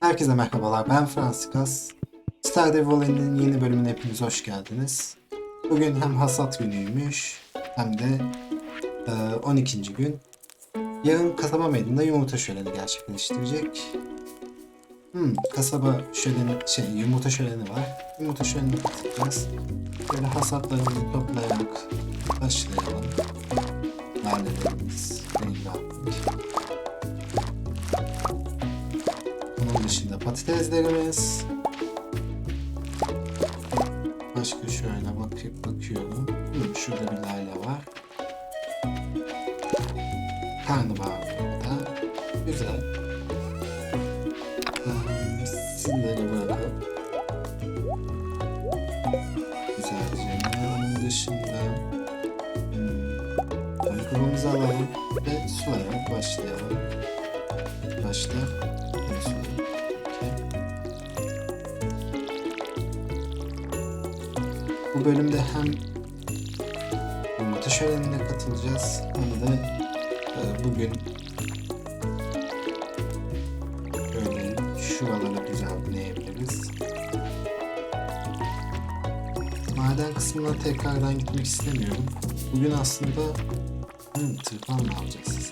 Herkese merhabalar, ben Fransikas. Stardew Valley'nin yeni bölümüne hepiniz hoş geldiniz. Bugün hem hasat günüymüş hem de e, 12. gün. Yarın kasaba meydanında yumurta şöleni gerçekleştirecek. Hmm, kasaba şöleni, şey yumurta şöleni var. Yumurta şöleni katılacağız. Böyle hasatlarımızı toplayarak başlayalım. Lalelerimiz, rengarenk. Patateslerimiz. Başka şöyle bakıp bakıyorum. Şurada bir lale var. Karnabahar burada. Güzel. Ee, Sizleri bırakıp güzelce. Onun dışında hmm, ayakkabımızı alalım ve sulayarak başlayalım. Başta bunu. Bölümde hem yumurta şölenine katılacağız hem de e, bugün böyle şuraları düzenleyebiliriz. Maden kısmına tekrardan gitmek istemiyorum. Bugün aslında hmm, tırpan mı alacağız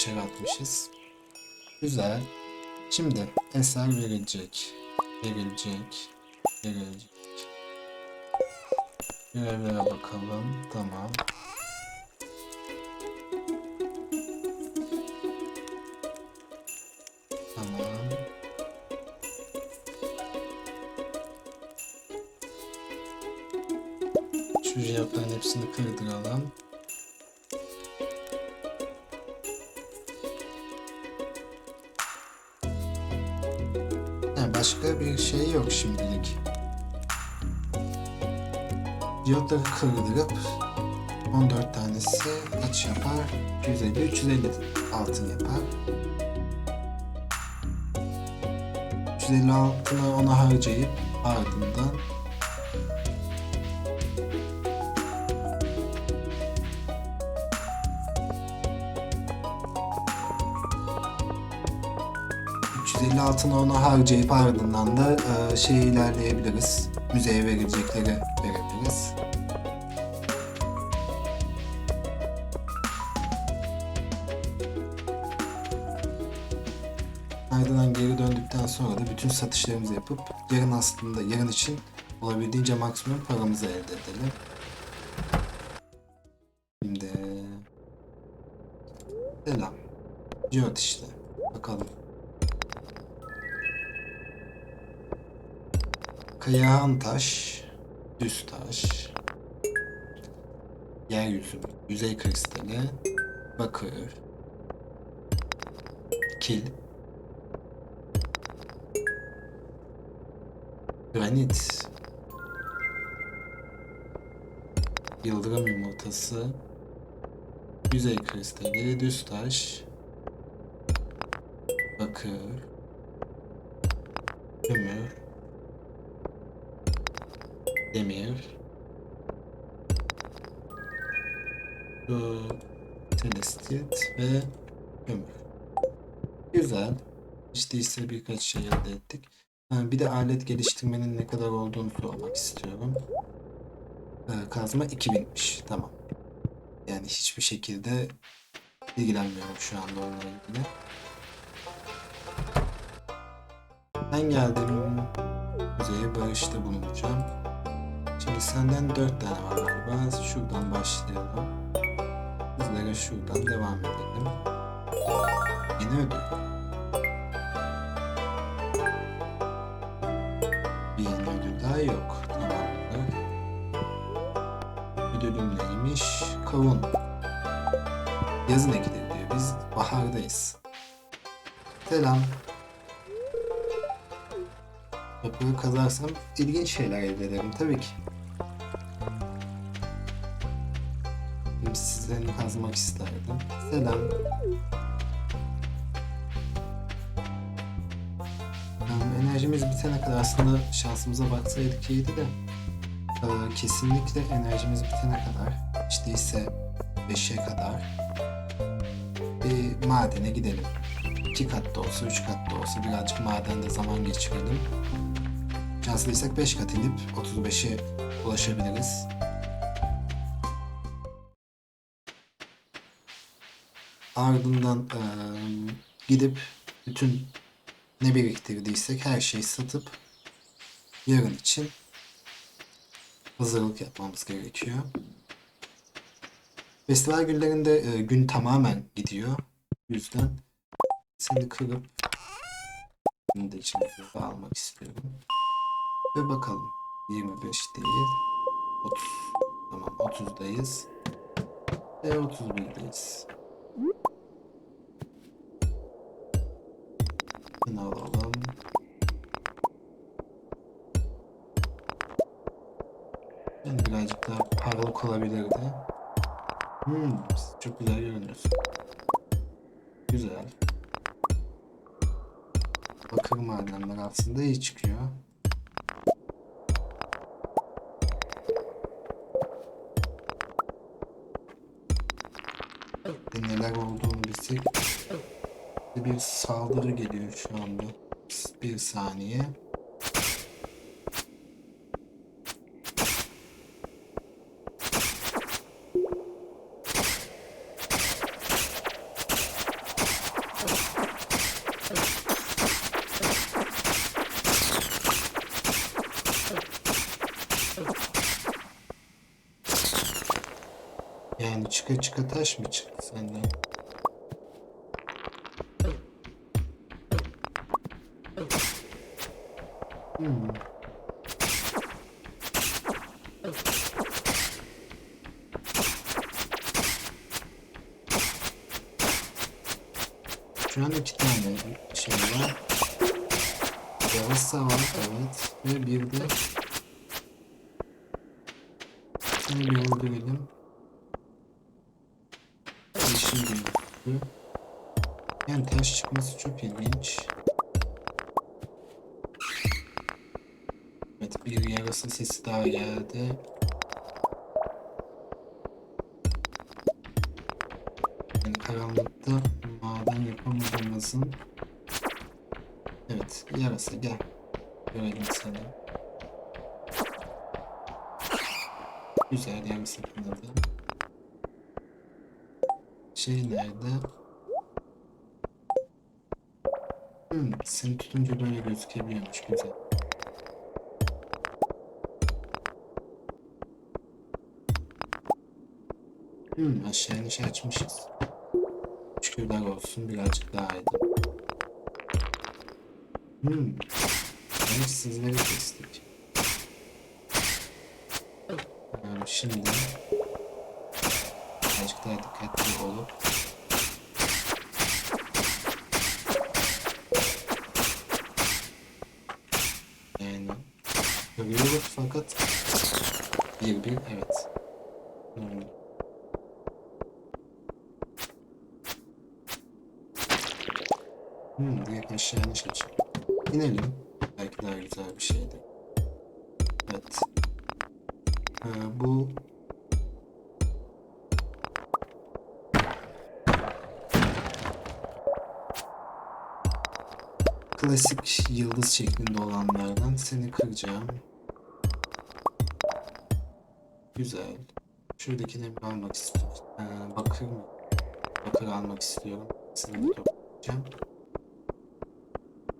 60'er atmışız. Güzel. Şimdi eser verilecek. Verilecek. Verilecek. Görevlere bakalım. Tamam. Şu cevapların hepsini kırdıralım. Diyotları kırdırıp 14 tanesi kaç yapar? 250, 350 altın yapar. 350 altını ona harcayıp ardından %50 altını ona harcayıp ardından da e, şey ilerleyebiliriz. Müzeye verilecekleri verebiliriz. Satışlarımızı yapıp yarın aslında yarın için olabildiğince maksimum paramızı elde edelim. Şimdi selam. Geot işte. Bakalım. Kayahan taş, düz taş, yeryüzü, yüzey kristali, bakır, kil, granit, yıldırım yumurtası, yüzey kristali, düz taş, bakır, kömür, demir, su, telestit ve kömür. Güzel. İşte ise birkaç şey elde ettik. Bir de alet geliştirmenin ne kadar olduğunu sormak istiyorum. Ee, kazma 2000'miş. Tamam. Yani hiçbir şekilde ilgilenmiyorum şu anda onunla ilgili. Ben geldim. Kuzey'e barışta bulunacağım. Şimdi senden dört tane var galiba. Şuradan başlayalım. Hızlıca şuradan devam edelim. Yeni ödül. Daha yok. Tamamdır. Ödülüm neymiş? Kavun. Yazın ekilir diyor. Biz bahardayız. Selam. Toprağı kazarsam ilginç şeyler elde ederim tabii ki. Şimdi sizlerini kazmak isterdim. Selam. Enerjimiz bitene kadar aslında şansımıza baksaydık iyiydi de ee, kesinlikle enerjimiz bitene kadar işte ise 5'e kadar bir madene gidelim. İki kat da olsa, üç kat da olsa birazcık madende zaman geçirelim. Şanslıysak 5 kat inip 35'e ulaşabiliriz. Ardından eee, gidip bütün ne biriktirdiysek her şeyi satıp yarın için hazırlık yapmamız gerekiyor. Festival günlerinde e, gün tamamen gidiyor. Yüzden seni kırıp bunu da içine almak istiyorum. Ve bakalım. 25 değil. 30. Tamam 30'dayız. Ve 31'deyiz. Bunu alalım. Yani birazcık daha parlak olabilirdi. Hmm, çok güzel görünüyorsun. Güzel. Bakır madenler aslında iyi çıkıyor. Saldırı geliyor şu anda. Bir saniye. Yani çıka çıka taş mı çıktı senden? Yeşil gözüktü. Yani taş çıkması çok ilginç. Evet bir yarasa sesi daha geldi. Yani karanlıkta maden yapamadığımızın Evet yarasa gel. Görelim seni. Güzel yarasa kanadı. Şey nerede? Hmm, seni tutunca böyle gözükebiliyormuş güzel. Hmm, aşağı iniş açmışız. Şükürler olsun birazcık daha iyiydi. Hmm. Evet sizleri kestik. Yani şimdi birazcık daha dikkatli olup yani görüyoruz fakat bir bir evet. Hmm. Hmm, direkt aşağı iniş açık. İnelim. Klasik yıldız şeklinde olanlardan seni kıracağım. Güzel. Şuradakini bir almak istiyorum. Ee, bakır mı? bakır almak istiyorum. Seni toplayacağım.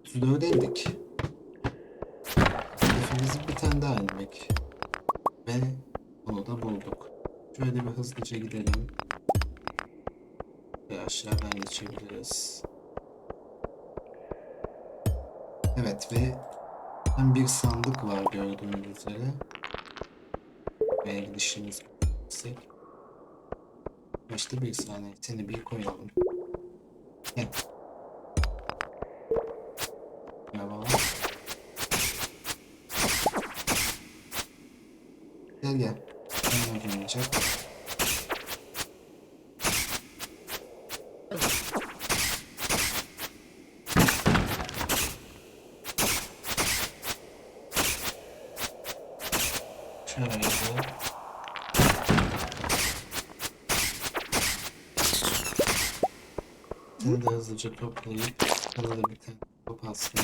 34 indik. Hedefimiz bir tane daha inmek. Ve onu da bulduk. Şöyle bir hızlıca gidelim. Ve aşağıdan geçebiliriz. Evet ve hem bir sandık var gördüğünüz üzere. Ve gidişimiz yüksek. Başta bir saniye seni bir koyalım. Gel. Merhaba. Gel gel. Ben oynayacak. Şöyle. Seni de hızlıca toplayıp sana da bir tane top aslında.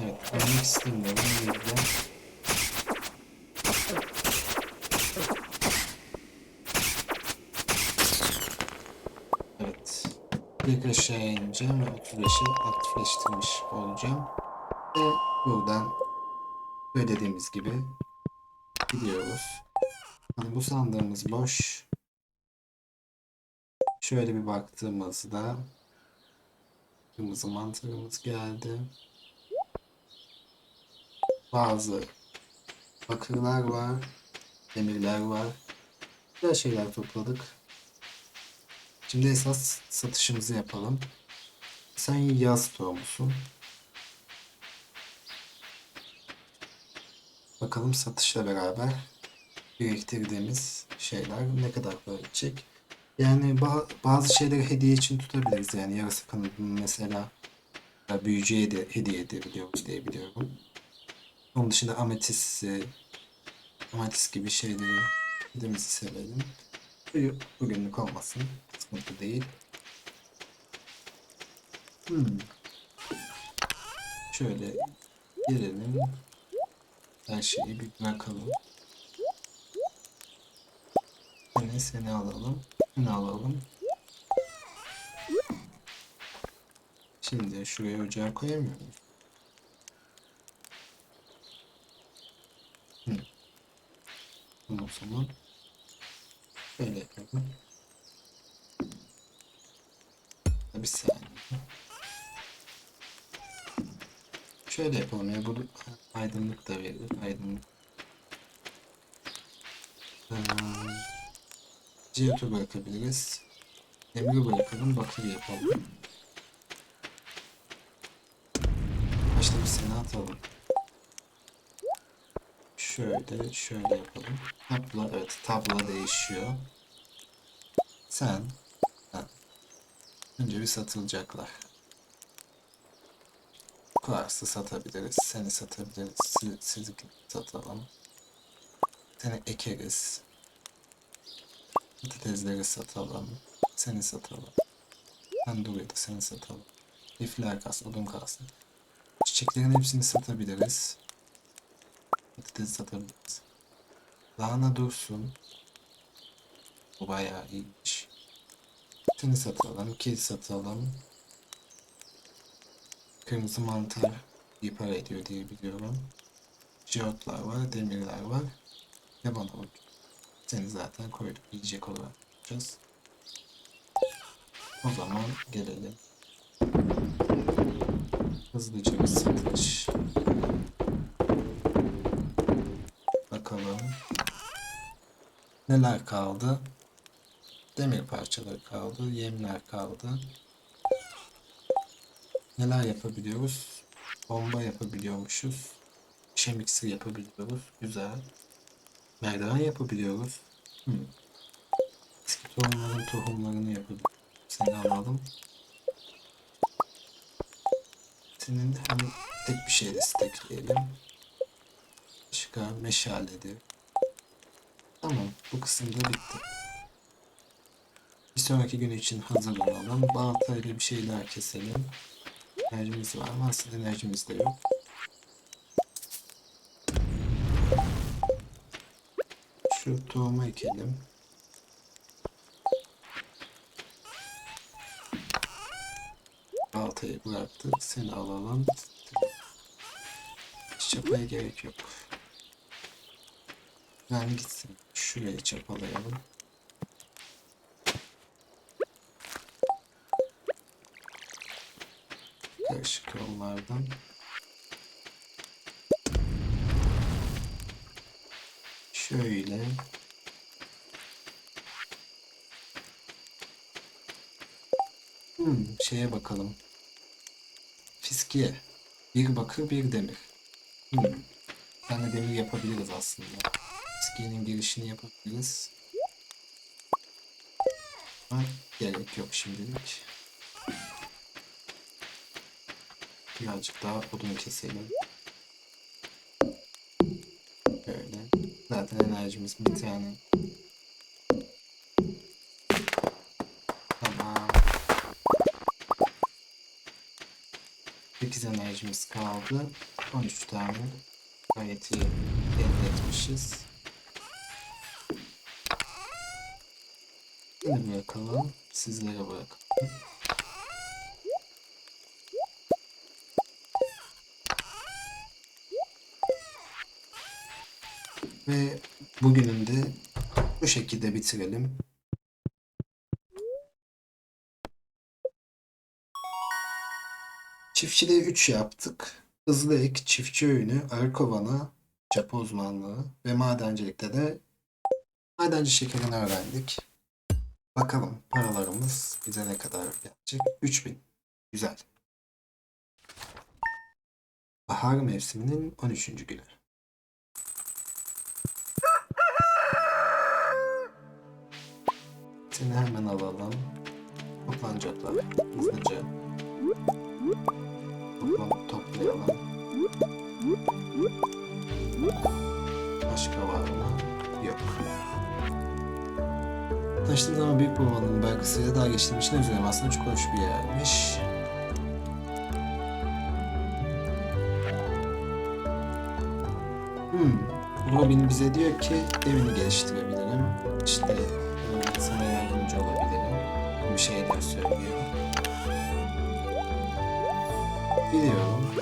Evet, ölmek istemiyorum. O Evet. İlk aşağıya ineceğim ve 35'i aktifleştirmiş olacağım. Ve buradan ödediğimiz gibi gidiyoruz. Hani bu sandığımız boş. Şöyle bir baktığımızda kırmızı mantarımız geldi. Bazı bakırlar var, demirler var. Güzel şeyler topladık. Şimdi esas satışımızı yapalım. Sen yaz tohumusun. Bakalım satışla beraber biriktirdiğimiz şeyler ne kadar edecek. Yani ba- bazı şeyleri hediye için tutabiliriz. Yani yarısı kanadını mesela e, büyücüye de hediye edebiliyoruz diye biliyorum. Onun dışında ametis, ametis gibi şeyleri hediyemizi sevelim. Bu- Bugünlük olmasın. Sıkıntı değil. Hmm. Şöyle gelelim. Her şeyi bir bırakalım. Seni seni alalım. Seni alalım. Şimdi şuraya ocağı koyamıyor muyum? Hı. Tamam, O aydınlık da verir. Aydınlık. Ee, Ciyotu bırakabiliriz. Demiri bırakalım. Bakır yapalım. Başta bir seni atalım. Şöyle şöyle yapalım. Tabla evet tabla değişiyor. Sen sen. Önce bir satılacaklar. Kuars'ı satabiliriz. Seni satabiliriz. Siz, sizi satalım. Seni ekeriz. Patatesleri satalım. Seni satalım. Duruyor da seni satalım. Lifler kalsın, odun kalsın. Çiçeklerin hepsini satabiliriz. Patates satabiliriz. Lahana dursun. Bu bayağı iyiymiş. Seni satalım, kedi satalım. Kırmızı mantar iyi para ediyor diye biliyorum. Jiyotlar var, demirler var. Ve bana bak. Seni zaten koyduk yiyecek olarak yapacağız. O zaman gelelim. Hızlıca bir satış. Bakalım. Neler kaldı? Demir parçaları kaldı, yemler kaldı. Neler yapabiliyoruz? Bomba yapabiliyormuşuz. Şemiksir yapabiliyoruz. Güzel. Merdiven yapabiliyoruz. Hmm. Tohumların tohumlarını yapabiliyoruz. Seni alalım. Senin hem tek bir şeyle stekleyelim. Başka meşaledir. Tamam. Bu kısımda bitti. Bir sonraki gün için hazırlanalım. Baltayla bir şeyler keselim. Enerjimiz var ama aslında enerjimiz de yok. Şu tohumu ekelim. Baltayı bıraktık. Seni alalım. Hiç yapmaya gerek yok. Ben gitsin. Şuraya çapalayalım. Karışık yollardan. Şöyle. Hmm, şeye bakalım. Fiskiye. Bir bakır bir demir. Hmm. Bir tane demir yapabiliriz aslında. Fiskiyenin girişini yapabiliriz. Ama gerek yok şimdilik. Birazcık daha odun keselim. Böyle. Zaten enerjimiz bir tane. Tamam. 8 enerjimiz kaldı. 13 tane. Gayet iyi elde etmişiz. Şimdi bırakalım. Sizlere bırakalım. Ve bugünün de bu şekilde bitirelim. Çiftçiliği 3 yaptık. Hızlı ek, çiftçi öğünü, arı kovanı, cephe uzmanlığı ve madencilikte de madenci şekerini öğrendik. Bakalım paralarımız bize ne kadar gelecek? 3000. Güzel. Bahar mevsiminin 13. günü. Seni hemen alalım. Toplanacaklar hızlıca. Toplam, toplayalım. Başka var mı? Yok. Taştığım zaman büyük babanın belgeseliyle daha geçtiğim için üzülüyorum. Aslında çok hoş bir yermiş. Hmm. Robin bize diyor ki evini geliştirebilirim. İşte e, sana söylüyor. Biliyorum.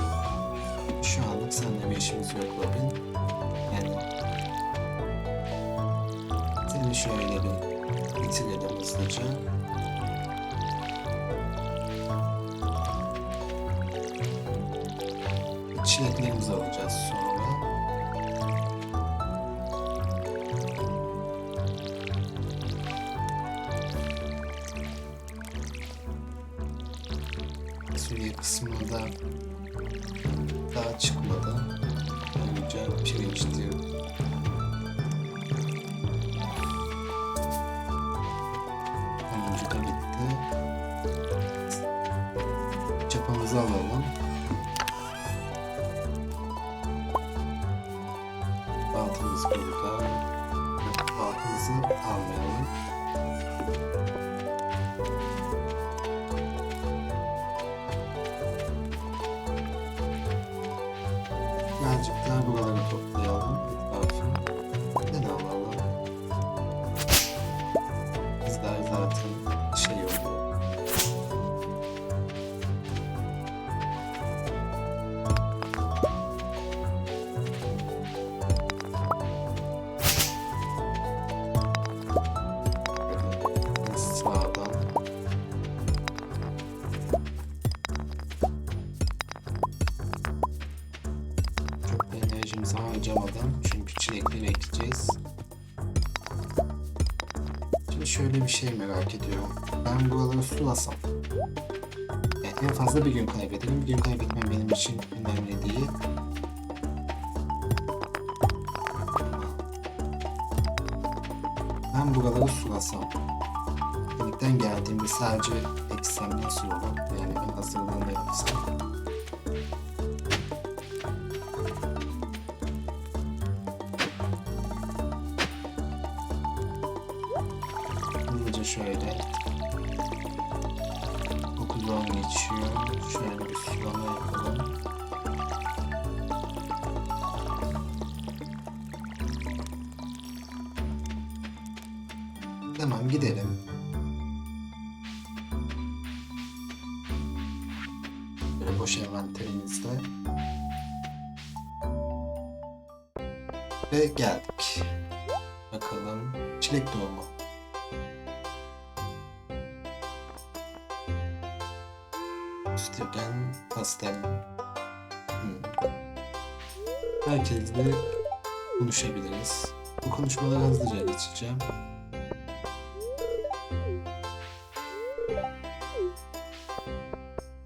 Şu anlık seninle bir işimiz yok Robin. Yani seni şöyle bir bitirelim hızlıca. Fasulye kısmında daha çıkmadı. Önce pirinçti. Ben buraları sulasam. Yani en fazla bir gün kaybederim. Bir gün kaybetmem benim için önemli değil. Ben buraları sulasam. Delikten geldiğimde sadece eksem nasıl olur? Yani en hazırlığını yapsam. Hızlıca şöyle. 9'dan geçiyor. Şöyle bir sulama yapalım. Tamam gidelim. Böyle boş envanterimizde. Ve geldik. Bakalım. Çilek dolma. Herkesle konuşabiliriz. Bu konuşmaları hızlıca geçeceğim.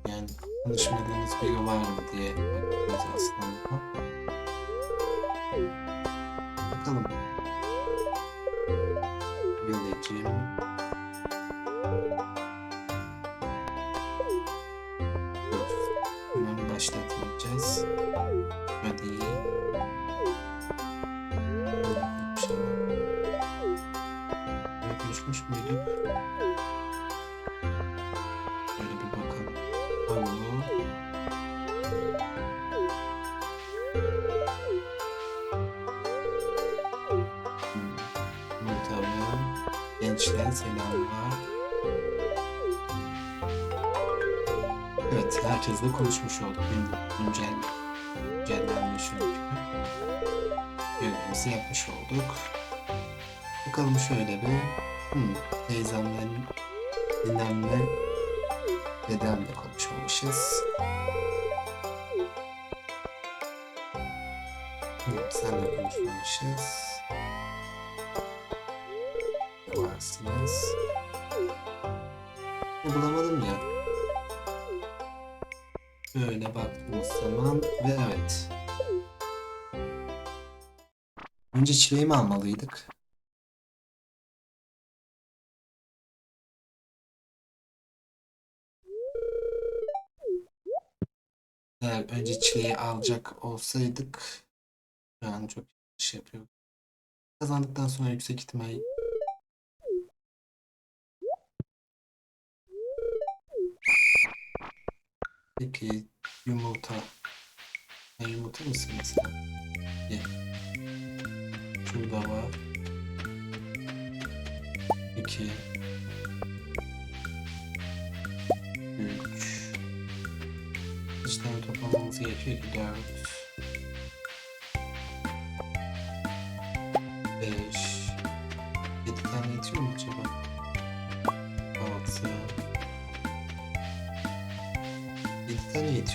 Yani konuşmadığınız biri var mı diye bakıyoruz aslında. Evet, herkesle konuşmuş olduk. Gün- Güncel, güncellenme çünkü. Görevimizi yapmış olduk. Bakalım şöyle bir. Hmm, teyzemden dinlenme dedemle konuşmamışız. Hmm, senle konuşmamışız. Varsınız. Bulamadım ya. Böyle baktığımız zaman ve evet. Önce çileği mi almalıydık? Eğer önce çileği alacak olsaydık şu an çok iş yapıyor. Kazandıktan sonra yüksek ihtimal Peki yumurta. Ya yumurta mısın mesela? Ye. Şurada var. İki. Üç. Tane toplamamız gerekiyor ki? Dört.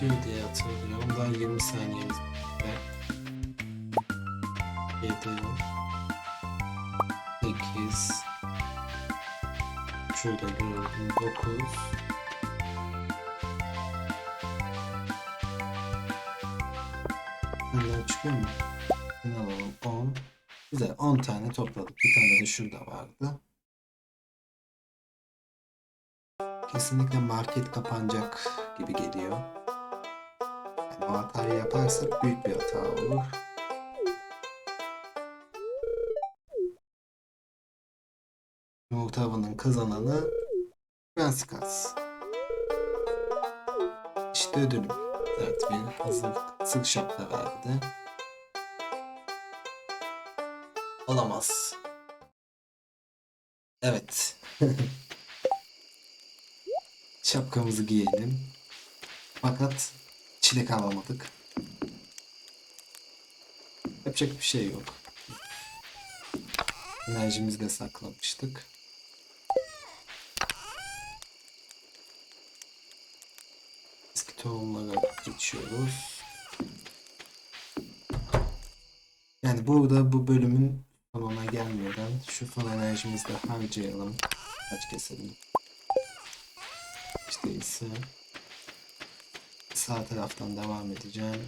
7 tane yetiyor diye hatırlıyorum. Daha 20 saniyemiz var. 7 8 Şurada gördüm 9 Bunlar çıkıyor mu? Ne alalım 10 Güzel 10 tane topladık. Bir tane de şurada vardı. Kesinlikle market kapanacak gibi geliyor. Hatayı yaparsak büyük bir hata olur. Yumurta avının kazananı Franskas. İşte ödülüm. Evet bir hazır sık şapka verdi. Olamaz. Evet. Şapkamızı giyelim. Fakat çilek alamadık. Yapacak bir şey yok. Enerjimizi de saklamıştık. Eski tohumlara geçiyoruz. Yani burada bu bölümün sonuna gelmeden şu son enerjimizi de harcayalım. Kaç keselim. İşte ise sağ taraftan devam edeceğim.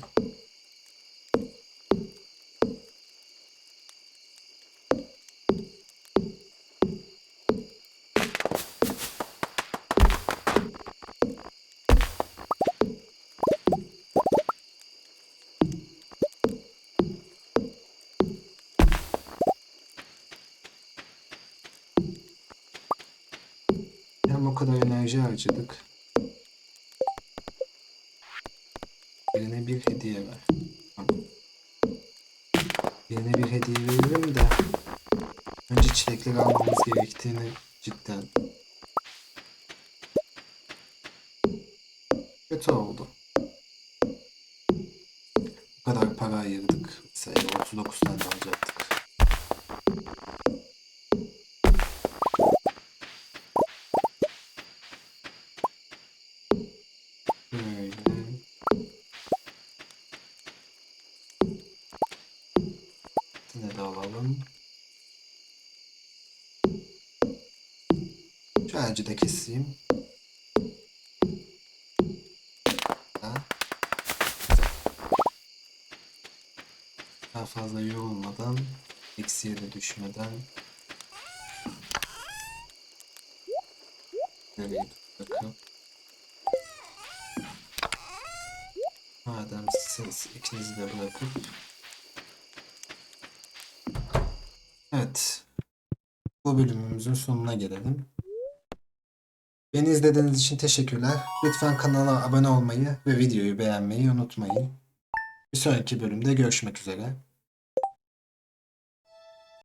Hem o kadar enerji harcadık. Birine bir hediye ver. Birine bir hediye veririm de Önce çilekleri almamız gerektiğini cidden kötü oldu. Yine de alalım. Şu ağacı da keseyim. Ha. Daha fazla yorulmadan, eksiye de düşmeden nereye bakıp madem siz ikinizi de bırakıp Evet. Bu bölümümüzün sonuna gelelim. Beni izlediğiniz için teşekkürler. Lütfen kanala abone olmayı ve videoyu beğenmeyi unutmayın. Bir sonraki bölümde görüşmek üzere.